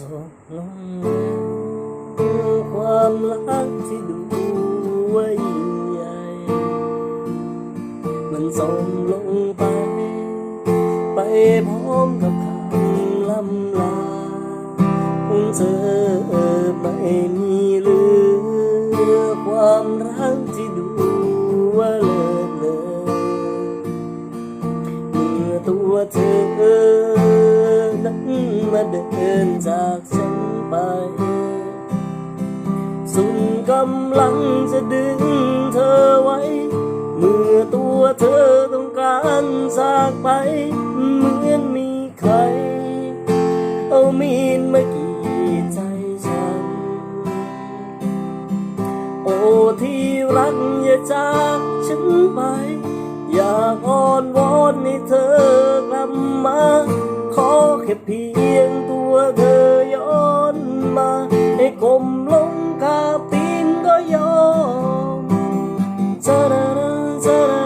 จบลงความรักที่ดูว่ายิ่งใหญ่ มันส่งลงไป ไปพร้อมกับคำลำลาของเธอไม่มีเหลือความรักที่ดูว่าเลิศเลอเมื่อตัวเธอ นั้นมาเดินจากฉันไป สุดกำลังจะดึงเธอไว้ เมื่อตัวเธอต้องการจากไป เหมือนมีใคร เอามีดมากรีดใจฉัน โอ้ที่รักอย่าจากฉันไป อยากอ้อนวอนให้เธอกลับมา แค่เพียงตัวเธอย้อนมา ให้กลมลงคาบตีนก็ยอมซาดาซาดา